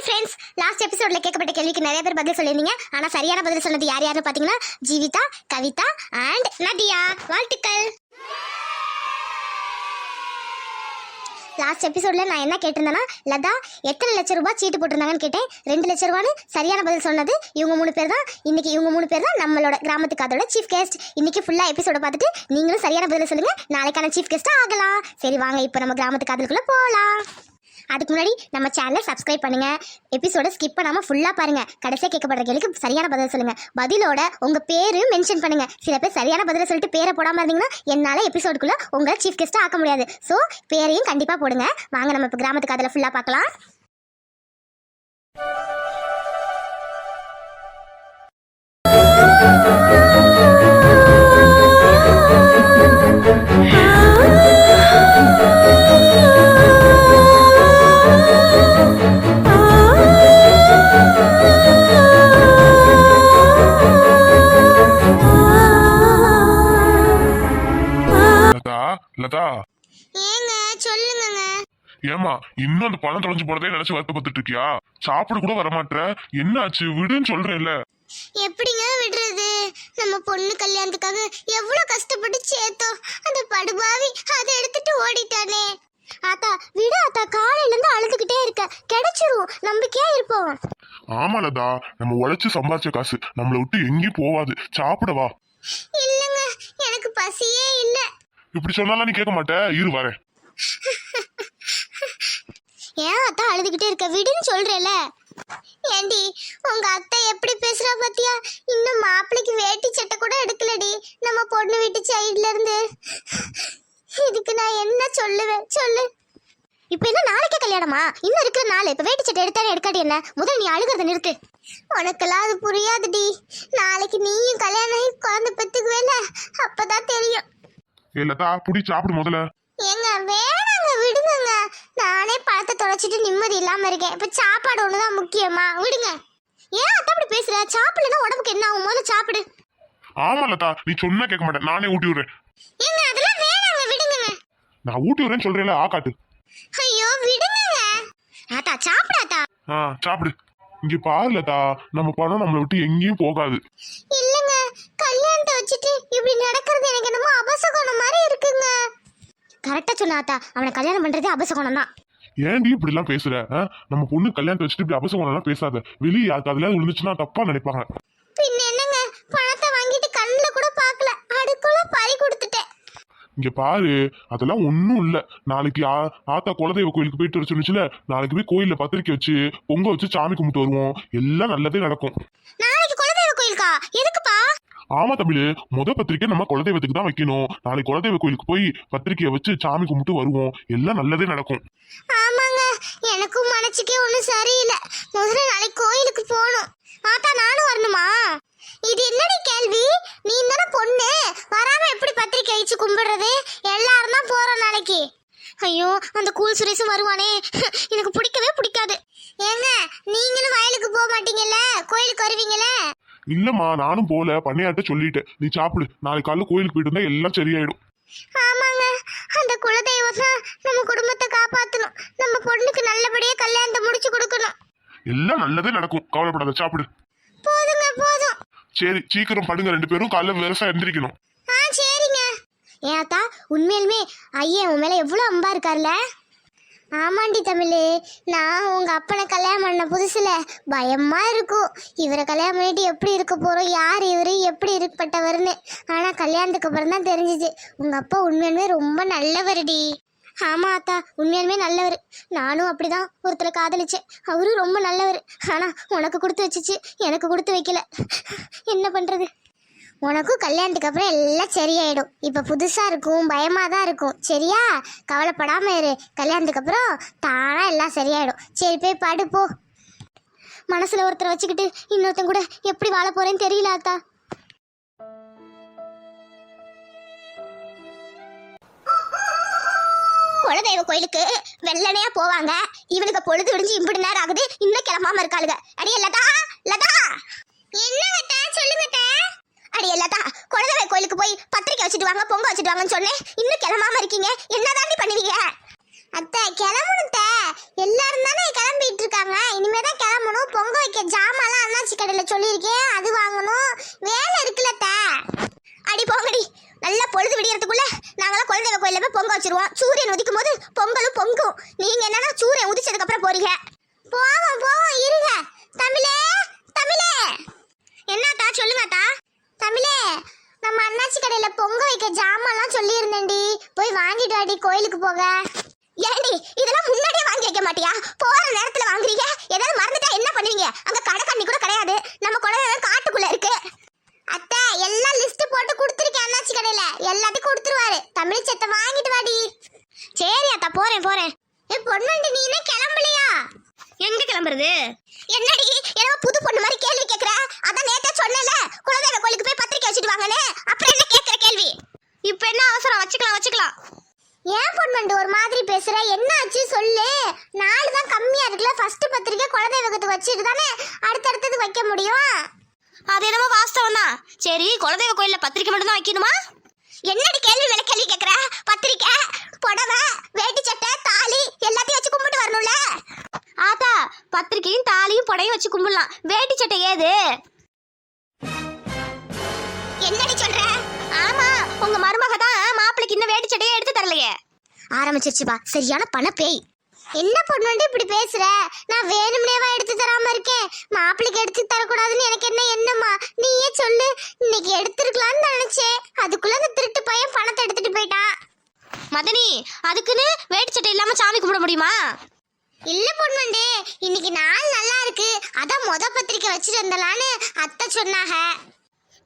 Hi friends last எபிசோட்ல கேட்கப்பட்ட கேள்விக்கு நிறைய பேர் பதில் சொல்லியிருந்தீங்க. ஆனா சரியான பதில் சொன்னது யார் யாருன்னு பாத்தீங்கன்னா ஜீவிதா கவிதா அண்ட் நதியா வாழ்த்துக்கள். லாஸ்ட் எபிசோட்ல நான் என்ன கேட்டிருந்தேன்னா லதா எத்தனை லட்சம் ரூபாய் சீட்டு போட்டிருந்தாங்கன்னு கேட்டேன். ரெண்டு லட்ச ரூபான்னு சரியான பதில் சொன்னது இவங்க மூணு பேர் தான். இன்னைக்கு இவங்க மூணு பேர் தான் நம்மளோட கிராமத்துக்கு அதோட சீஃப் கெஸ்ட் இன்னைக்கு ஃபுல்லா எபிசோட பார்த்துட்டு நீங்களும் சரியான பதில் சொல்லுங்க. நாளைக்கான சீஃப் கெஸ்டா ஆகலாம். சரி வாங்க இப்போ நம்ம கிராமத்துக்கு அதுக்குள்ள போகலாம் அதுக்கு முன்னாடி நம்ம சேனலை சப்ஸ்கிரைப் பண்ணுங்க. எபிசோட ஸ்கிப் பண்ணாமல் ஃபுல்லாக பாருங்க. கடைசியாக கேட்கப்படுற கேளுக்கு சரியான பதில் சொல்லுங்க. பதிலோட உங்க பேரு மென்ஷன் பண்ணுங்க. சில பேர் சரியான பதில சொல்லிட்டு பேரை போடாம இருந்தீங்கன்னா என்னால எபிசோடுக்குள்ள உங்களை சீஃப் கெஸ்ட்டாக ஆக்க முடியாது. ஸோ பேரையும் கண்டிப்பாக போடுங்க. வாங்க நம்ம இப்போ கிராமத்துக்கு அதில் ஃபுல்லாக பார்க்கலாம். லதா. ஏங்க சொல்லுங்கங்க. ஏமா இன்னும் அந்த பணம் தொலைஞ்சு போறதே நினைச்சு வருத்தப்பட்டுட்டு இருக்கியா சாப்பிட கூட வரமாட்ற. என்ன ஆச்சு விடுன்னு சொல்றேன்ல. எப்படிங்க விடுறது? நம்ம பொண்ணு கல்யாணத்துக்காக எவ்வளவு கஷ்டப்பட்டு சேர்த்தோம். அந்த படுபாவி அதை எடுத்துட்டு ஓடிட்டானே. ஆத்தா விடு ஆத்தா காலையில இருந்து அழுதுகிட்டே இருக்க. கிடைச்சிரும். நம்பிக்கையா இருப்போம். ஆமா லதா. நம்ம உழைச்சு சம்பாதிச்ச காசு நம்மளை விட்டு எங்கேயும் போவாது. சாப்பிட வா. இல்லங்க எனக்கு பசியே இல்ல. இப்படி சொன்னாலும் நீ கேட்க மாட்டே. இரு வரேன். ஏன் அத்தா அழுதுகிட்டே இருக்க? விடுன்னு சொல்றேல ஏண்டி உங்க அத்தை எப்படி பேசுறா பாத்தியா? இன்னும் மாப்பிளைக்கு வேட்டி சட்டை கூட எடுக்கலடி. நம்ம பொண்ணு வீட்டு சைடுல இருந்து. இதுக்கு நான் என்ன சொல்லுவேன்? சொல்லு. இப்போ என்ன நாளைக்கே கல்யாணமா? இன்னும் இருக்கிற நாள். இப்ப வேட்டி சட்டை எடுத்தானே எடுக்காட்டி என்ன? முதல் நீ அழுகிறத நிறுத்து. உனக்கெல்லாம் அது புரியாதுடி. நாளைக்கு நீயும் கல்யாணம் ஆகி குழந்தை பெத்துக்குவேல அப்பதான் தெரியும். லதா புடி சாப்பிடு முதல்ல. ஏங்க வேணாங்க விடுங்கங்க. நானே பழத்தை தொலைச்சிட்டு நிம்மதி இல்லாம இருக்கேன். இப்ப சாப்பாடு ஒண்ணுதான் முக்கியமா? விடுங்க. ஏன் அத்தை அப்படி பேசுற? சாப்பிடலன்னா உடம்புக்கு என்ன ஆகும்? முதல்ல சாப்பிடு. ஆமா லதா. நீ சொன்னா கேட்க மாட்டேன். நானே ஊட்டி விடுறேன். ஏங்க அதெல்லாம் வேணாங்க விடுங்கங்க. நான் ஊட்டி விடுறேன்னு சொல்றேன்ல ஆ காட்டு. ஐயோ விடுங்கங்க. ஆத்தா சாப்பிடாத்தா ஆ சாப்பிடு. இங்க பாரு லதா. நம்ம பணம் நம்மளை விட்டு எங்கேயும் போகாது. வச்சுட்டு இப்படி நடக்கிறது எனக்கு என்னமோ அபசகுணம் மாதிரி இருக்குங்க. கரெக்டா சொன்னாத்தா அவனை கல்யாணம் பண்றதே அபசகுணம் தான். ஏன்டி இப்படி எல்லாம் பேசுற? நம்ம பொண்ணு கல்யாணத்தை வச்சுட்டு இப்படி அபசகுணம் பேசாத. வெளியே யாருக்கு அதுல விழுந்துச்சுன்னா தப்பா நினைப்பாங்க. பின்ன என்னங்க? பணத்தை வாங்கிட்டு கண்ணில் கூட பார்க்கல. அதுக்குள்ள பறி கொடுத்துட்டேன். இங்க பாரு அதெல்லாம் ஒண்ணும் இல்ல. நாளைக்கு ஆ- ஆத்தா குலதெய்வ கோயிலுக்கு போயிட்டு வர சொன்னுச்சுல நாளைக்கு போய் கோயில்ல பத்திரிக்கை வச்சு பொங்க வச்சு சாமி கும்பிட்டு வருவோம். எல்லாம் நல்லதே நடக்கும். நாளைக்கு குலதெய்வ கோயிலுக்கா? எதுக்குப்பா ஆமா தமிழ் முத பத்திரிக்கை நம்ம குலதெய்வத்துக்கு தான் வைக்கணும். நாளைக்கு குலதெய்வ கோயிலுக்கு போய் பத்திரிக்கையை வச்சு சாமி கும்பிட்டு வருவோம். எல்லாம் நல்லதே நடக்கும். ஆமாங்க எனக்கும் மனசுக்கே ஒன்றும் சரியில்லை. முதல்ல நாளைக்கு கோயிலுக்கு போகணும். ஆத்தா நானும் வரணுமா? இது என்னடி கேள்வி? நீ தானே பொண்ணு. வராம எப்படி பத்திரிக்கை அழிச்சு கும்பிடுறது? எல்லாரும் தான் போறோம் நாளைக்கு. ஐயோ அந்த கூல் சுரேஷும் வருவானே. எனக்கு பிடிக்கவே பிடிக்காது. ஏங்க நீங்களும் வயலுக்கு போக மாட்டீங்கல்ல? கோயிலுக்கு வருவீங்களே இல்லம்மா நானும் போல. பண்ணையாட்ட சொல்லிட்டேன். நீ சாப்பிடு. நாளைக்கு காலைல கோயிலுக்கு போயிட்டு இருந்தா எல்லாம் சரியாயிடும். ஆமாங்க. அந்த குலதெய்வம் தான் நம்ம குடும்பத்தை காப்பாத்தணும். நம்ம பொண்ணுக்கு நல்லபடியா கல்யாணத்தை முடிச்சு கொடுக்கணும். எல்லாம் நல்லதே நடக்கும். கவலைப்படாத சாப்பிடு. போதுங்க போதும். சரி சீக்கிரம் படுங்க. ரெண்டு பேரும் காலைல விவசாயம் எந்திரிக்கணும். ஆ சரிங்க. ஏத்தா உண்மையிலுமே ஐயா உன் மேல எவ்வளோ அம்பா இருக்கார்ல ஆமாண்டி தமிழே நான் உங்கள் அப்பனை கல்யாணம் பண்ண புதுசில் பயமாக இருக்கும். இவரை கல்யாணம் பண்ணிட்டு எப்படி இருக்க போகிறோம் யார் இவரு எப்படி இருக்கப்பட்டவர்னு. ஆனால் கல்யாணத்துக்கு அப்புறம் தான் தெரிஞ்சிச்சு உங்கள் அப்பா உண்மையுமே ரொம்ப நல்லவருடி. ஆமா அத்தா உண்மையாலுமே நல்லவர். நானும் அப்படிதான் ஒருத்தரை காதலிச்சேன். அவரும் ரொம்ப நல்லவர். ஆனால் உனக்கு கொடுத்து வச்சிச்சு எனக்கு கொடுத்து வைக்கல. என்ன பண்ணுறது உனக்கும் கல்யாணத்துக்கு அப்புறம் எல்லாம் சரியாயிடும். இப்போ புதுசாக இருக்கும் பயமாக தான் இருக்கும். சரியா? கவலைப்படாமல் இரு. கல்யாணத்துக்கு அப்புறம் தானாக எல்லாம் சரியாயிடும். சரி போய் படுப்போ மனசில் மனசுல ஒருத்தரை வச்சுக்கிட்டு இன்னொருத்தன் கூட எப்படி வாழ போகிறேன்னு தெரியல அத்தா குலதெய்வ கோயிலுக்கு வெள்ளனையா போவாங்க. இவனுக்கு பொழுது விடிஞ்சு இம்பிடு நேரம் ஆகுது. இன்னும் கிளம்பாம இருக்காளுங்க. அடியே கோயிலுக்கு போய் பத்திரிக்கை வச்சுட்டு வாங்க பொங்க வச்சுட்டு வாங்கன்னு சொன்னேன். இன்னும் கிளம்பாம இருக்கீங்க. என்ன தாண்டி பண்ணுவீங்க? அத்தை கிளம்பணுத்த எல்லாரும் தானே கிளம்பிட்டு இருக்காங்க. இனிமே தான் கிளம்பணும். பொங்க வைக்க ஜாமாலாம் அண்ணாச்சி கடையில் சொல்லியிருக்கேன். அது வாங்கணும். வேலை இருக்குல்ல அடி போங்கடி. நல்லா பொழுது விடியறதுக்குள்ள நாங்களாம் குலதெய்வ கோயிலில் போய் பொங்க வச்சிருவோம். சூரியன் உதிக்கும் போது பொங்கலும் பொங்கும். நீங்கள் என்னன்னா சூரியன் உதிச்சதுக்கப்புறம் போறீங்க. போங்க பொங்க வைக்க ஜாமான்லாம் சொல்லியிருந்தேன்டி. போய் வாங்கிட்டு வாடி கோயிலுக்கு போக. ஏண்டி இதெல்லாம் முன்னாடியே வாங்கி வைக்க மாட்டியா? போற நேரத்துல வாங்குறீங்க? ஏதாவது மறந்துட்டா என்ன பண்ணுவீங்க? அங்க கடை கண்ணி கூட கிடையாது. நம்ம குழந்தை காட்டுக்குள்ள இருக்கு. அத்தை எல்லாம் லிஸ்ட் போட்டு கொடுத்துருக்கேன் அண்ணாச்சி கடையில. எல்லாத்தையும் கொடுத்துருவாரு. தமிழ் சத்தை வாங்கிட்டு வாடி. சரி அத்தா போறேன் போறேன். ஏ பொண்ணுண்டு நீ என்ன கிளம்பலையா? எங்க கிளம்புறது? என்னடி ஏதோ புது பொண்ணு மாதிரி கேள்வி கேக்குற? அதான் நேத்தே சொன்னேன்ல குலதெய்வ கோயிலுக்கு போய் பத்திரிக்கை வச்சுட்டு வாங்கன்னு அப்புறம் என்ன கேக்குற கேள்வி இப்போ வச்சுக்கலாம் வச்சுக்கலாம் ஏன் பொண்ணுண்டு ஒரு மாதிரி பேசுற? என்ன ஆச்சு சொல்லு. நாலு தான் கம்மியா இருக்குல்ல. ஃபர்ஸ்ட் பத்திரிக்கை குலதெய்வத்துக்கு வச்சுட்டு தானே? அடுத்தடுத்தது வைக்க முடியும்? அது என்னமோ வாஸ்தவம் தான். சரி குலதெய்வ கோயில்ல பத்திரிக்கை மட்டும் தான் வைக்கணுமா? என்னடி கேள்வி மேல கேள்வி கேக்குற? பத்திரிக்கை புடவை வேட்டி சட்டை தாலி எல்லாத்தையும் வச்சு கும்பிட்டு வரணும்ல? ஆத்தா பத்திரிக்கையும் தாலியும் புடையும் வச்சு கும்பிடலாம். வேட்டி சட்டை ஏது? என்னடி சொல்ற? ஆமா உங்க மருமக தான் இன்னும் வேட்டி சட்டையே எடுத்து தரலையே. ஆரம்பிச்சிருச்சுப்பா. சரியான பண பேய். என்ன பொண்ணு இப்படி பேசுற? நான் வேணும்னேவா எடுத்து தராம இருக்கேன். மாப்பிளைக்கு எடுத்து தரக்கூடாதுன்னு எனக்கு என்ன என்னம்மா நீயே சொல்லு. இன்னைக்கு எடுத்துருக்கலாம்னு நினைச்சேன். அதுக்குள்ள அந்த திருட்டு பையன் பணத்தை எடுத்துட்டு போயிட்டான். மதனி அதுக்குன்னு வேட்டி சட்டை இல்லாம சாமி கும்பிட முடியுமா? இல்ல பொண்ணுண்டு. இன்னைக்கு நாள் நல்லா இருக்கு. அதான் மொத பத்திரிக்கை வச்சுட்டு வந்தலான்னு அத்தை சொன்னாங்க.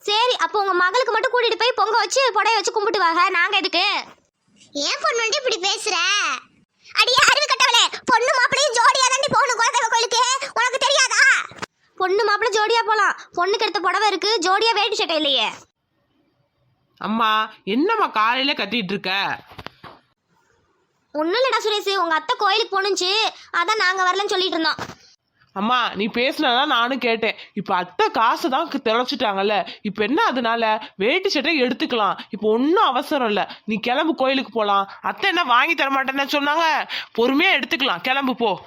சரி அப்போ உங்க மகளுக்கு மட்டும் கூட்டிட்டு போய் பொங்க வச்சு புடைய வச்சு கும்பிட்டு வாங்க. நாங்க எதுக்கு? ஏன் பொண்ணுண்டு இப்படி பேசுற? அடியே அறிவு கட்டவளே பொண்ணு மாப்பிளையும் ஜோடியா தாண்டி போகணும் குலதெய்வ கோயிலுக்கு உனக்கு தெரியாதா? பொண்ணு மாப்பிள்ளை ஜோடியா போலாம். பொண்ணுக்கு எடுத்த புடவை இருக்கு ஜோடியா வேட்டி சட்டை இல்லையே. அம்மா என்னம்மா காலையில கத்திட்டு இருக்க? ஒன்றும் இல்லடா சுரேஷ் உங்க அத்தை கோயிலுக்கு போணுச்சு. அதான் நாங்க வரலன்னு சொல்லிட்டு இருந்தோம். அம்மா நீ பேசினதான் நானும் கேட்டேன். இப்ப அத்தை காசு தான் தொலைச்சிட்டாங்கல்ல இப்ப என்ன அதனால? வேட்டி சட்டை எடுத்துக்கலாம். இப்போ ஒன்றும் அவசரம் இல்ல. நீ கிளம்பு கோயிலுக்கு போலாம். அத்தை என்ன வாங்கி தர மாட்டேன்னு சொன்னாங்க? பொறுமையா எடுத்துக்கலாம். கிளம்பு போ.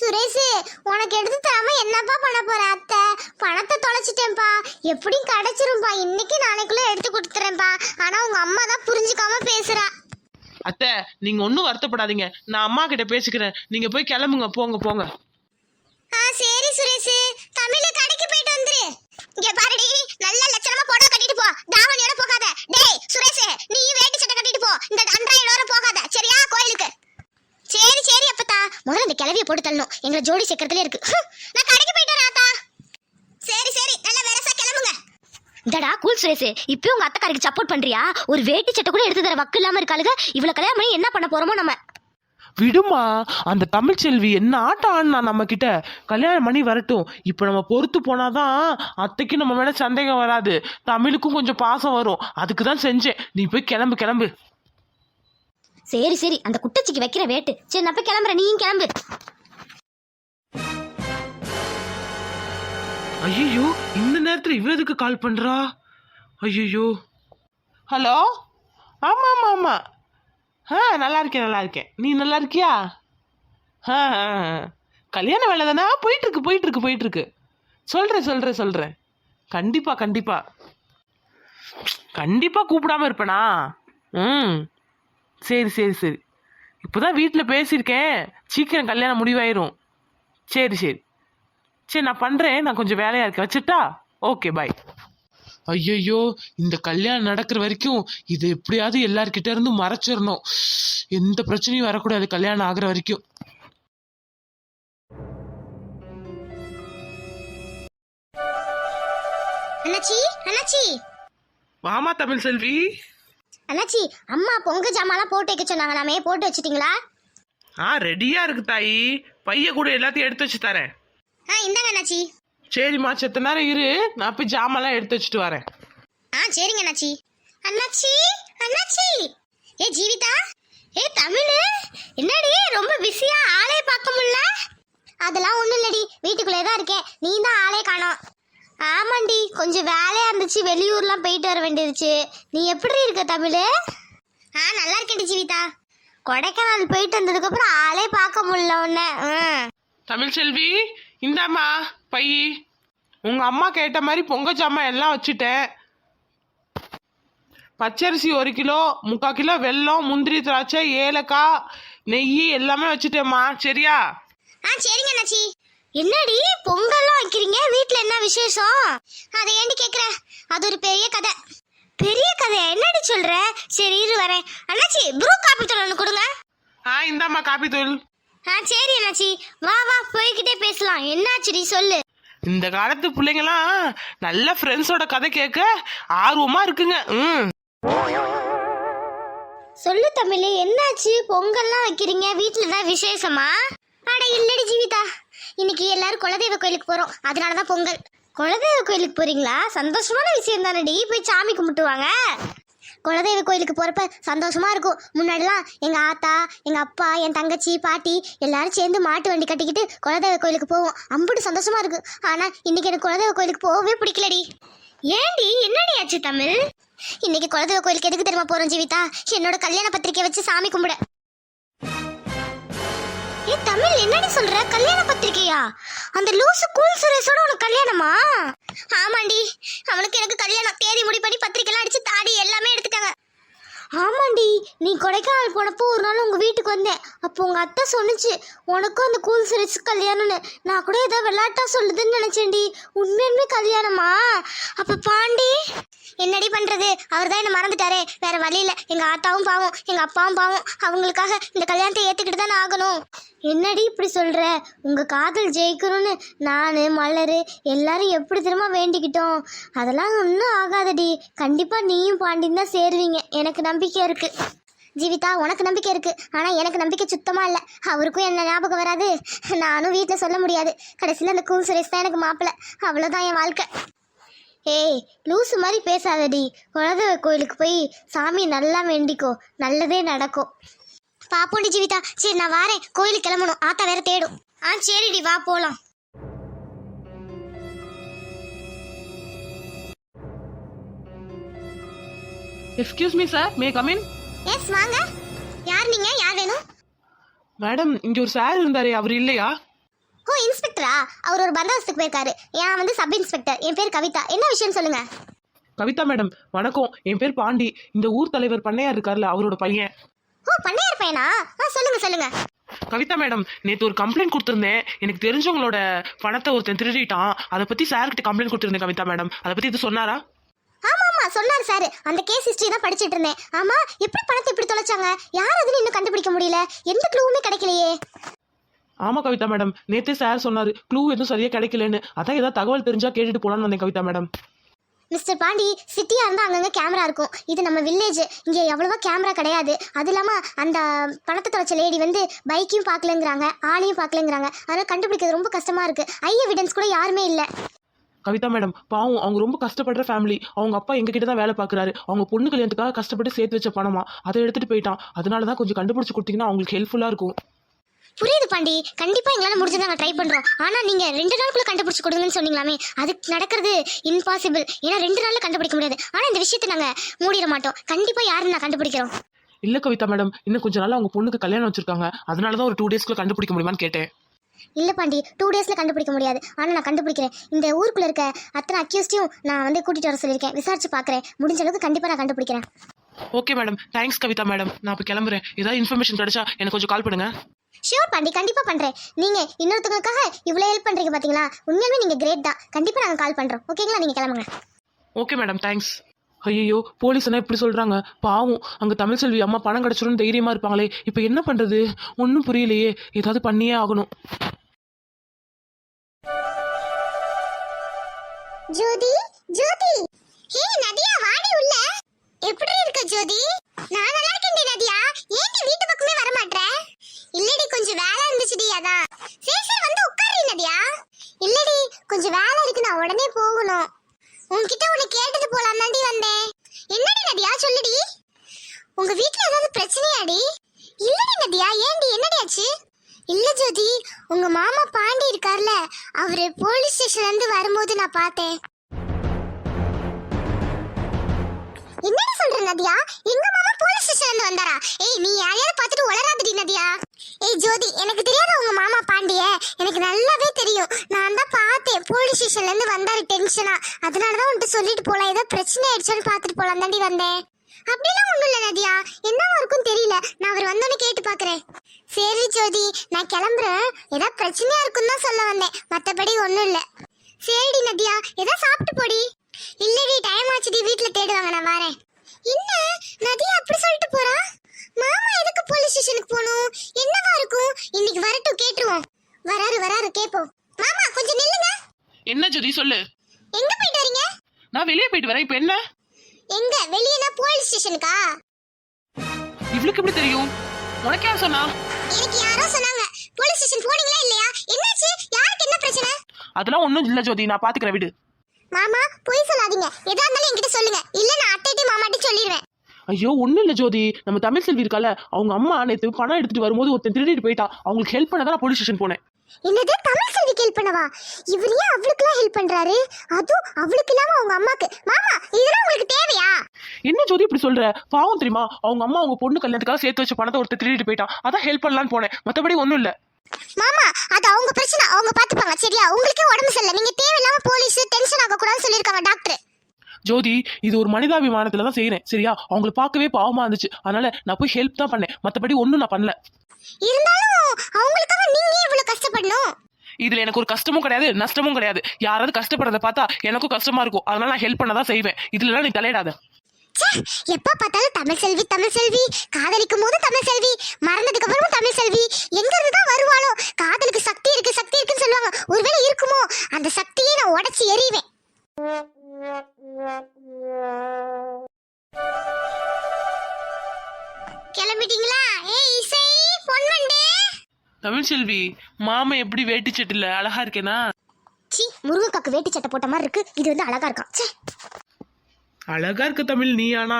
சுரேஷ் உனக்கு எடுத்து தராம என்னப்பா பண்ண போற அத்தை? பணத்தை தொலைச்சிட்டேன்ப்பா. எப்படியும் கிடைச்சிரும்பா. இன்னைக்கு நாளைக்குள்ள எடுத்து கொடுத்துறேன்ப்பா. ஆனா உங்க அம்மா தான் புரிஞ்சுக்காம பேசுறா. அத்தை நீங்க ஒன்றும் வருத்தப்படாதீங்க. நான் அம்மா கிட்ட பேசிக்கிறேன். நீங்க போய் கிளம்புங்க. போங்க போங்க. ஆ சரி சுரேஷ். தமிழ் கடைக்கு போயிட்டு வந்துரு. இங்க பாருடி நல்ல லட்சணமா புடவை கட்டிட்டு போ. தாவணியோட போகாத. டேய் சுரேஷ் நீ வேட்டி சட்டை கட்டிட்டு போ. இந்த அன்றாயிரோட போகாத. சரியா கோயிலுக்கு? சரி சரி அப்பத்தா. முதல்ல இந்த கிளவிய போட்டு தள்ளணும். எங்களை ஜோடி சேர்க்கறதுல இருக்கு. நான் கடைக்கு போயிட்டு வரேன் சரி சரி நல்ல வெரசா கிளம்புங்க. இந்தடா கூல் சுரேஷ். இப்பயும் உங்க அத்தைக்காரிக்கு சப்போர்ட் பண்றியா? ஒரு வேட்டி சட்டை கூட எடுத்து தர வக்கு இல்லாம இருக்காளுங்க இவ்வளவு கல்யாணம் பண்ணி என்ன பண்ண போறோமோ நம்ம விடுமா? அந்த தமிழ்ச்செல்வி என்ன ஆட்டம் ஆடினா நம்ம கிட்ட கல்யாணம் பண்ணி வரட்டும். இப்போ நம்ம பொறுத்து போனாதான் அத்தைக்கு நம்ம மேல சந்தேகம் வராது. தமிழுக்கும் கொஞ்சம் பாசம் வரும். அதுக்கு தான் செஞ்சேன். நீ போய் கிளம்பு கிளம்பு. சரி சரி. அந்த குட்டச்சிக்கு வைக்கிற வேட்டு. சரி நான் போய் கிளம்புறேன். நீயும் கிளம்பு. ஐயோ இந்த நேரத்துல இவ எதுக்கு கால் பண்றா? ஐயோ ஹலோ ஆமா ஆமா ஆமா. ஆ நல்லா இருக்கேன் நல்லா இருக்கேன் நீ நல்லா இருக்கியா ஆ கல்யாண வேலை தானே? போயிட்டுருக்கு போயிட்டுருக்கு போயிட்டுருக்கு. சொல்கிறேன் சொல்கிறேன் சொல்கிறேன் கண்டிப்பாக கண்டிப்பாக கண்டிப்பாக கூப்பிடாம இருப்பேனா? ம். சரி சரி சரி. இப்போ தான் வீட்டில் பேசியிருக்கேன். சீக்கிரம் கல்யாணம் முடிவாயிரும். சரி சரி. சரி நான் பண்ணுறேன் நான் கொஞ்சம் வேலையாக இருக்கேன். வச்சுட்டா? Okay bye. ஐயையோ இந்த கல்யாணம் நடக்கிற வரைக்கும் இது எப்படியாவது எல்லார்கிட்ட இருந்து மறைச்சிடணும். எந்த பிரச்சனையும் வரக்கூடாது கல்யாணம் ஆகுற வரைக்கும். அண்ணாச்சி அண்ணாச்சி. வாமா தமிழ் செல்வி. அண்ணாச்சி அம்மா பொங்க ஜாமான்லாம் போட்டு வைக்க சொன்னாங்களாமே போட்டு வச்சிட்டீங்களா? ஆ ரெடியா இருக்கு தாயி. பைய கூட எல்லாத்தையும் எடுத்து வச்சு தரேன். ஆ இந்தாங்க அண்ணாச்சி. சரிம்மா செத்த நேரம் இரு. நான் போய் ஜாமான்லாம் எடுத்து வச்சுட்டு வரேன். ஆ சரிங்க அண்ணாச்சி. அண்ணாச்சி அண்ணாச்சி. ஏ ஜீவிதா. ஏ தமிழ். என்னடி ரொம்ப பிஸியா ஆளே பார்க்க முடியல? அதெல்லாம் ஒண்ணும் இல்லடி. வீட்டுக்குள்ளே தான் இருக்கேன். நீ தான் ஆளே காணோம். ஆமாண்டி கொஞ்சம் வேலையா இருந்துச்சு. வெளியூர்லாம் போயிட்டு வர வேண்டியிருச்சு. நீ எப்படி இருக்க தமிழ்? ஆ நல்லா இருக்கேன்டி ஜீவிதா. கொடைக்கானல் போயிட்டு வந்ததுக்கு அப்புறம் ஆளே பார்க்க முடியல உன்ன. ம் தமிழ் செல்வி இந்தாம்மா. பை. உங்க அம்மா கேட்ட மாதிரி பொங்க சாமான் எல்லாம் வச்சுட்டேன். பச்சரிசி ஒரு கிலோ முக்கால் கிலோ வெல்லம் முந்திரி திராட்சை ஏலக்காய் நெய் எல்லாமே வச்சுட்டேம்மா. சரியா? ஆ சரிங்க அண்ணாச்சி. என்னடி பொங்கல்லாம் வைக்கிறீங்க? வீட்ல என்ன விசேஷம்? அதை ஏண்டி கேக்குற? அது ஒரு பெரிய கதை. பெரிய கதை? என்னடி சொல்ற? சரி இரு வரேன். அண்ணாச்சி ப்ரூ காப்பி தூள் ஒன்று கொடுங்க. ஆ இந்தாம்மா காப்பி தூள். ஆ சரி அண்ணாச்சி. வா வா போய்கிட்டே பேசலாம். என்னாச்சுடி சொல்லு. இந்த காலத்து பிள்ளைங்களாம் நல்ல ஃப்ரெண்ட்ஸோட கதை கேட்க ஆர்வமா இருக்குங்க. ம். சொல்லு தமிழ் என்னாச்சு? பொங்கல்லாம் வைக்கிறீங்க வீட்ல தான் விசேஷமா? அட இல்லடி ஜீவிதா. இன்னைக்கு எல்லாரும் குலதெய்வ கோயிலுக்கு போறோம். அதனால தான் பொங்கல். குலதெய்வ கோயிலுக்கு போறீங்களா? சந்தோஷமான விஷயம் தானடி. போய் சாமி கும்பிட்டுவாங்க. குலதெய்வ கோயிலுக்கு போறப்ப சந்தோஷமா இருக்கும். முன்னாடிலாம் எங்க ஆத்தா எங்க அப்பா என் தங்கச்சி பாட்டி எல்லாரும் சேர்ந்து மாட்டு வண்டி கட்டிக்கிட்டு குலதெய்வ கோயிலுக்கு போவோம். அம்புட்டு சந்தோஷமா இருக்கு. ஆனா இன்னைக்கு எனக்கு குலதெய்வ கோயிலுக்கு போகவே பிடிக்கலடி. ஏண்டி என்னடி ஆச்சு தமிழ்? இன்னைக்கு குலதெய்வ கோயிலுக்கு எதுக்கு தெரியுமா போறோம் ஜீவிதா? என்னோட கல்யாண பத்திரிக்கை வச்சு சாமி கும்பிட. தமிழ் என்னடி சொல்ற? கல்யாண பத்திரிக்கையா? அந்த லூசு கூல் சுரேஷோட உனக்கு கல்யாணமா? ஆமாண்டி. அவனுக்கு எனக்கு கல்யாணம். தேதி முடி பண்ணி பத்திரிக்கைலாம் அடிச்சு தாடி எல்லாமே எடுத்துட்டாங்க. ஆமாண்டி. நீ கொடைக்கானல் போனப்போ ஒரு நாள் உங்க வீட்டுக்கு வந்தேன். அப்போ உங்க அத்தை சொன்னுச்சு உனக்கும் அந்த கூல் சுரேஷ் கல்யாணம்னு. நான் கூட ஏதோ விளையாட்டா சொல்லுதுன்னு நினைச்சேன்டி. உண்மையுமே கல்யாணமா? அப்ப பாண்டி. என்னடி பண்ணுறது அவர் தான் என்னை மறந்துட்டாரே. வேற வழியில் எங்கள் ஆத்தாவும் பாவம் எங்கள் அப்பாவும் பாவம். அவங்களுக்காக இந்த கல்யாணத்தை ஏற்றுக்கிட்டு தானே ஆகணும். என்னடி இப்படி சொல்கிற உங்கள் காதல் ஜெயிக்கணும்னு நான் மலர் எல்லாரும் எப்படி திரும்ப வேண்டிக்கிட்டோம்? அதெல்லாம் ஒன்றும் ஆகாதடி. கண்டிப்பாக நீயும் பாண்டியும் தான் சேருவீங்க. எனக்கு நம்பிக்கை இருக்குது ஜீவிதா உனக்கு நம்பிக்கை இருக்குது ஆனால் எனக்கு நம்பிக்கை சுத்தமாக இல்லை. அவருக்கும் என்ன ஞாபகம் வராது. நானும் வீட்டில் சொல்ல முடியாது. கடைசியில் அந்த கூல் சுரேஷ் தான் எனக்கு மாப்பிள்ள. அவ்வளோதான் என் வாழ்க்கை. ஏய் லூசு மாதிரி பேசாதடி. குலதெய்வ கோயிலுக்கு போய் சாமி நல்லா வேண்டிக்கோ. நல்லதே நடக்கும். பாப்போண்டி ஜீவிதா. சரி நான் வாரேன். கோயிலுக்கு கிளம்பணும். ஆத்தா வேற தேடும். ஆ சரிடி வா போலாம். Excuse me sir may come in yes வாங்க. யார் நீங்க? யார் வேணும்? மேடம் இங்க ஒரு சார் இருந்தாரே. அவர் இல்லையா? ஓ இன்ஸ்பெக்டரா அவர் ஒரு பந்தோபஸ்துக்கு போயிருக்காரு. நான் வந்து சப் இன்ஸ்பெக்டர் என் பேர் கவிதா. என்ன விஷயம் சொல்லுங்க? கவிதா மேடம் வணக்கம். என் பேர் பாண்டி. இந்த ஊர் தலைவர் பண்ணையார் இருக்கார்ல அவரோட பையன். ஓ பண்ணையார் பையனா? ஆ சொல்லுங்க சொல்லுங்க. கவிதா மேடம் நேற்று ஒரு கம்ப்ளைண்ட் கொடுத்துருந்தேன். எனக்கு தெரிஞ்சவங்களோட பணத்தை ஒருத்தன் திருடிட்டான். அதை பத்தி சார்கிட்ட கம்ப்ளைண்ட் கொடுத்துருந்தேன் கவிதா மேடம். அதை பத்தி இது சொன்னாரா? ஆமா ஆமா சொன்னார் சார் அந்த கேஸ் ஹிஸ்டரி தான் படிச்சிட்டு இருந்தேன். ஆமா எப்படி பணத்தை இப்படி தொலைச்சாங்க? யார் அதுன்னு இன்னும் கண்டுபிடிக்க முடியல. எந்த க்ளூவுமே கிடைக்கலையே. ஆமா கவிதா மேடம். நேத்தே சார் சொன்னாரு க்ளூ எதுவும் சரியா கிடைக்கலன்னு. அதான் ஏதாவது தகவல் தெரிஞ்சா கேட்டுட்டு போலான்னு வந்தேன் கவிதா மேடம். மிஸ்டர் பாண்டி சிட்டியாக இருந்தால் அங்கங்கே கேமரா இருக்கும். இது நம்ம வில்லேஜ் இங்கே எவ்வளவோ கேமரா கிடையாது. அது இல்லாமல் அந்த பணத்தை தொலைச்ச லேடி வந்து பைக்கையும் பார்க்கலங்கிறாங்க ஆளையும் பார்க்கலங்கிறாங்க. அதனால் கண்டுபிடிக்கிறது ரொம்ப கஷ்டமாக இருக்குது ஐ எவிடன்ஸ் கூட யாருமே இல்லை. கவிதா மேடம் பாவம் அவங்க ரொம்ப கஷ்டப்படுற ஃபேமிலி அவங்க அப்பா எங்ககிட்ட தான் வேலை பார்க்குறாரு. அவங்க பொண்ணு கல்யாணத்துக்காக கஷ்டப்பட்டு சேர்த்து வச்ச பணமா? அதை எடுத்துட்டு போயிட்டான். அதனால தான் கொஞ்சம் கண்டுபிடிச்சி கொடுத்தீங்கன்னா அவங்களுக்கு ஹெல்ப்ஃபுல்லாக இருக்கும். புரியுது பாண்டி. கண்டிப்பா எங்களால முடிஞ்சதை நாங்க ட்ரை பண்றோம். ஆனா நீங்க ரெண்டு நாளுக்குள்ள கண்டுபிடிச்சு கொடுங்கன்னு சொன்னீங்களாமே. அது நடக்கிறது இம்பாசிபிள் ஏன்னா ரெண்டு நாள்ல கண்டுபிடிக்க முடியாது. ஆனா இந்த விஷயத்தை நாங்க மூடிட மாட்டோம். கண்டிப்பா யாருன்னு நான் கண்டுபிடிக்கிறோம். இல்ல கவிதா மேடம் இன்னும் கொஞ்ச நாள் அவங்க பொண்ணுக்கு கல்யாணம் வச்சிருக்காங்க. அதனால தான் ஒரு டூ டேஸ்க்குள்ள கண்டுபிடிக்க முடியுமான்னு கேட்டேன். இல்ல பாண்டி டூ டேஸ்ல கண்டுபிடிக்க முடியாது. ஆனா நான் கண்டுபிடிக்கிறேன். இந்த ஊருக்குள்ள இருக்க அத்தனை அக்யூஸ்டையும் நான் வந்து கூட்டிட்டு வர சொல்லியிருக்கேன். விசாரிச்சு பாக்குறேன். முடிஞ்ச அளவுக்கு கண்டிப்பா நான் கண்டுபிடிக்கிறேன். Okay madam thanks Kavitha madam. நான் இப்போ கிளம்புறேன். ஏதாவது இன்ஃபர்மேஷன் கிடைச்சா எனக்கு கொஞ்சம் கால் பண்ணுங்க. ஷியோர் பாண்டி கண்டிப்பா பண்றேன். நீங்க இன்னொருத்தவங்களுக்காக இவ்வளவு ஹெல்ப் பண்றீங்க பாத்தீங்களா? உண்மையாலுமே நீங்க கிரேட் தான். கண்டிப்பா நாங்க கால் பண்றோம். ஓகேங்களா நீங்க கிளம்புங்க. ஓகே மேடம் தேங்க்ஸ் ஐயோ போலீஸ் என்ன இப்படி சொல்றாங்க. பாவம். அங்க தமிழ் செல்வி அம்மா பணம் கிடைச்சிடும் தைரியமா இருப்பாங்களே. இப்போ என்ன பண்றது? ஒன்றும் புரியலையே. ஏதாவது பண்ணியே ஆகணும். ஜோதி ஜோதி. ஹே நதியா வாடி உள்ள. எப்படி இருக்க ஜோதி? நான் நல்லா இருக்கேன்டி நதியா. ஏன்டி வீட்டு பக்கமே வர மாட்ற இல்லடி கொஞ்சம் வேலை இருந்துச்சுடி அதான். சரி சரி வந்து உட்காரு நதியா. இல்லடி கொஞ்சம் வேலை இருக்கு நான் உடனே போகணும். உன்கிட்ட உன்னை கேட்டுட்டு போலாம் தாண்டி வந்தேன். என்னடி நதியா சொல்லுடி. உங்க வீட்டுல ஏதாவது பிரச்சனையாடி? இல்லடி நதியா ஏண்டி என்னடி ஆச்சு? இல்ல ஜோதி உங்க மாமா பாண்டி இருக்கார்ல அவரு போலீஸ் ஸ்டேஷன்ல இருந்து வரும்போது நான் பார்த்தேன். என்னடி சொல்ற நதியா? எங்க மாமா போலீஸ் ஸ்டேஷன்ல இருந்து வந்தாரா? ஏய் நீ யாரையாவது பார்த்துட்டு உளராதடி நதியா. ஏய் ஜோதி எனக்கு தெரியாத உங்க மாமா பாண்டிய. எனக்கு நல்லாவே தெரியும். நான் தான் பார்த்தேன். போலீஸ் ஸ்டேஷன்ல இருந்து வந்தாரு டென்ஷனா அதனாலதான் உன்கிட்ட சொல்லிட்டு போலாம். ஏதோ பிரச்சனை ஆயிடுச்சுன்னு பார்த்துட்டு போலாம் தாண்டி வந்தேன். அப்படிலாம் ஒண்ணும் இல்ல நதியா. என்னவா இருக்கும் தெரியல. நான் அவர் வந்தோன்னு கேட்டு பாக்குறேன் சரி ஜோதி நான் கிளம்புறேன். ஏதாவது பிரச்சனையா இருக்குன்னு தான் சொல்ல வந்தேன். மத்தபடி ஒண்ணும் இல்ல. சரிடி நதியா. ஏதாவது சாப்பிட்டு போடி. இல்லடி டைம் ஆச்சுடி வீட்ல தேடுவாங்க நான் வரேன். என்ன? நதியா அப்படி சொல்லிட்டு போறா? மாமா எதுக்கு போலீஸ் ஸ்டேஷனுக்கு போகணும்? என்னவா இருக்கும்? இன்னைக்கு வரட்டும் கேட்டுருவோம். வராரு வராரு கேப்போம் மாமா கொஞ்சம் நில்லுங்க. என்ன ஜோதி சொல்லு. எங்க போயிட்டு வரீங்க? நான் வெளியே போயிட்டு வரேன் இப்போ என்ன? எங்க? வெளியனா போலீஸ் ஸ்டேஷனுக்கா இவளுக்கு எப்படி தெரியும்? உனக்கு யார் சொன்னா? எனக்கு யாரோ சொன்னாங்க. போலீஸ் ஸ்டேஷன் போனீங்களா இல்லையா? என்னாச்சு? யாருக்கு என்ன பிரச்சனை? அதெல்லாம் ஒன்றும் இல்லை ஜோதி நான் பார்த்துக்கிறேன் விடு. மாமா பொய் சொல்லாதீங்க. எதா இருந்தாலும் என்கிட்ட சொல்லுங்க. இல்ல நான் அட்டைட்டி மாமாட்டி சொல்லிடுவேன் ஐயோ ஒன்றும் இல்லை ஜோதி. நம்ம தமிழ் செல்வி இருக்கால அவங்க அம்மா நேற்று பணம் எடுத்துட்டு வரும்போது ஒருத்தன் திருடிட்டு போயிட்டா. அவங்களுக்கு ஹெல்ப் பண்ண தான் போலீஸ் ஸ்டேஷன் போனேன். என்னது? தமிழ் செல்வி ஹெல்ப் பண்ணவா? இவர் ஏன் அவளுக்குலாம் ஹெல்ப் பண்றாரு? அதுவும் அவளுக்கு இல்லாம அவங்க அம்மாக்கு. மாமா இதெல்லாம் உங்களுக்கு தேவையா? என்ன ஜோதி இப்படி சொல்ற? பாவம் தெரியுமா? அவங்க அம்மா அவங்க பொண்ணு கல்யாணத்துக்காக சேர்த்து வச்ச பணத்தை ஒருத்தர் திருடிட்டு போயிட்டான் அதான் ஹெல்ப் பண்ணலான்னு போனேன். மற்றபடி ஒன்றும் இல்லை. மாமா அது அவங்க பிரச்சனை. அவங்க பாத்துப்பாங்க சரியா? உங்களுக்கே உடம்பு சரியில்லை. நீங்க தேவையில்லாம போலீஸ் டென்ஷன் ஆக கூடாதுன்னு சொல்லிருக்காங்க டாக்டர் ஜோதி இது ஒரு மனிதாபிமானத்துல தான் செய்யறேன் சரியா? அவங்கள பார்க்கவே பாவமா இருந்துச்சு. அதனால நான் போய் ஹெல்ப் தான் பண்ணேன். மற்றபடி ஒன்றும் நான் பண்ணல. இருந்தாலும் அவங்களுக்காக நீங்க ஏன் இவ்வளவு கஷ்டப்படணும்? இதுல எனக்கு ஒரு கஷ்டமும் கிடையாது நஷ்டமும் கிடையாது. யாராவது கஷ்டப்படுறத பார்த்தா எனக்கும் கஷ்டமா இருக்கும். அதனால நான் ஹெல்ப் பண்ண தான் செய்வேன். இதுல நீ தலையிடாத. எப்ப பார்த்தாலும் தமிழ் செல்வி தமிழ் செல்வி. காதலிக்கும் போது தமிழ் செல்வி. மறந்ததுக்கு அப்புறமும் தமிழ் செல்வி. எங்க இருந்து தான் வருவாளோ? காதலுக்கு சக்தி இருக்கு சக்தி இருக்குன்னு சொல்லுவாங்க. ஒருவேளை இருக்குமோ? அந்த சக்தியை நான் உடைச்சு எறிவேன். கிளம்பிட்டீங்களா? ஏய் இசை பொன்வண்டு தமிழ் செல்வி மாமா எப்படி வேட்டி சட்டில அழகா இருக்கேனா? சி முருங்கக்காக்கு வேட்டி சட்டை போட்ட மாதிரி இருக்கு. இது வந்து அழகா இருக்கான் ச்சே. அழகா இருக்க தமிழ் நீ ஆனா?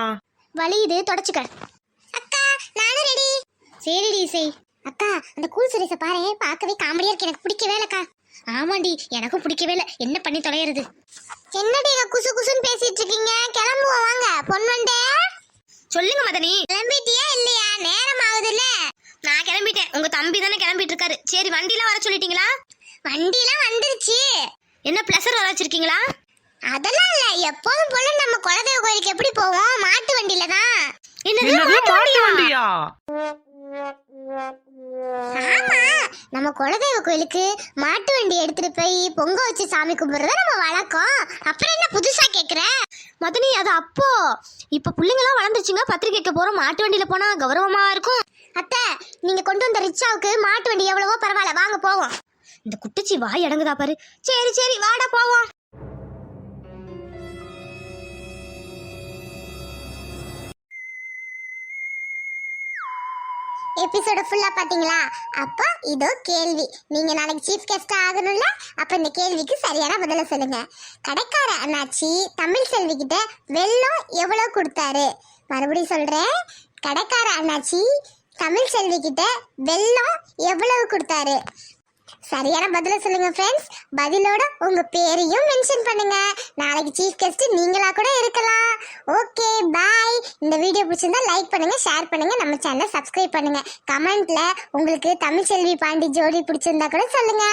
வலி இது தொடச்சுக்க. அக்கா நானும் ரெடி சரிடி இசை அக்கா அந்த கூல் சுரேஷ பாரு பார்க்கவே காமெடியா இருக்கு. எனக்கு பிடிக்கவே இல்லக்கா ஆமாண்டி எனக்கும் பிடிக்கவே இல்லை. என்ன பண்ணி தொலைகிறது என்னடி இங்க குசு குசுன்னு பேசிட்டு இருக்கீங்க? கிளம்புவோம் வாங்க. பொன்வண்டே சொல்லுங்க மதனி. கிளம்பிட்டியா இல்லையா? நேரம் ஆகுதுல்ல நான் கிளம்பிட்டேன். உங்க தம்பி தானே கிளம்பிட்டு இருக்காரு சரி வண்டிலாம் வர சொல்லிட்டீங்களா? வண்டிலாம் வந்துருச்சு. என்ன பிளஸர் வர வச்சிருக்கீங்களா? அதெல்லாம் இல்ல. எப்போதும் போல நம்ம எப்படி போவோம் மாட்டு வண்டியில தான். என்னது? மாட்டு வண்டியா? ஆமா. நம்ம குலதெய்வ கோயிலுக்கு மாட்டு வண்டி எடுத்துட்டு போய் பொங்க வச்சு சாமி கும்பிடுறது நம்ம வழக்கம். அப்புறம் என்ன புதுசா கேக்குற? மதனி அது அப்போ. இப்ப பிள்ளைங்களாம் வளர்ந்துருச்சுங்க. பத்திரிக்கைக்கு போறோம் மாட்டு வண்டியில போனா கௌரவமா இருக்கும். அத்தை நீங்க கொண்டு வந்த ரிச்சாவுக்கு மாட்டு வண்டி எவ்வளவோ பரவாயில்ல. வாங்க போவோம். இந்த குட்டிச்சி வாய் அடங்குதா பாரு. சரி சரி வாடா போவோம். எபிசோட ஃபுல்லா பாத்தீங்களா? அப்போ இதோ கேள்வி. நீங்க நாளைக்கு சீஃப் கெஸ்ட் ஆகணும்ல? அப்ப இந்த கேள்விக்கு சரியான பதில சொல்லுங்க. கடைக்கார அண்ணாச்சி தமிழ் செல்வி கிட்ட வெள்ளம் எவ்வளவு கொடுத்தாரு? மறுபடியும் சொல்றேன். கடைக்கார அண்ணாச்சி தமிழ் செல்வி கிட்ட வெள்ளம் எவ்வளவு கொடுத்தாரு? சரியான பதில சொல்லுங்க ஃப்ரெண்ட்ஸ் பதிலோட உங்க பேரையும் மென்ஷன் பண்ணுங்க. நாளைக்கு சீஃப் கெஸ்ட் நீங்களா கூட இருக்கலாம். ஓகே பாய் இந்த வீடியோ பிடிச்சிருந்தா லைக் பண்ணுங்க ஷேர் பண்ணுங்க நம்ம சேனலை சப்ஸ்கிரைப் பண்ணுங்க. கமெண்ட்ல உங்களுக்கு தமிழ் செல்வி பாண்டி ஜோடி பிடிச்சிருந்தா கூட சொல்லுங்க.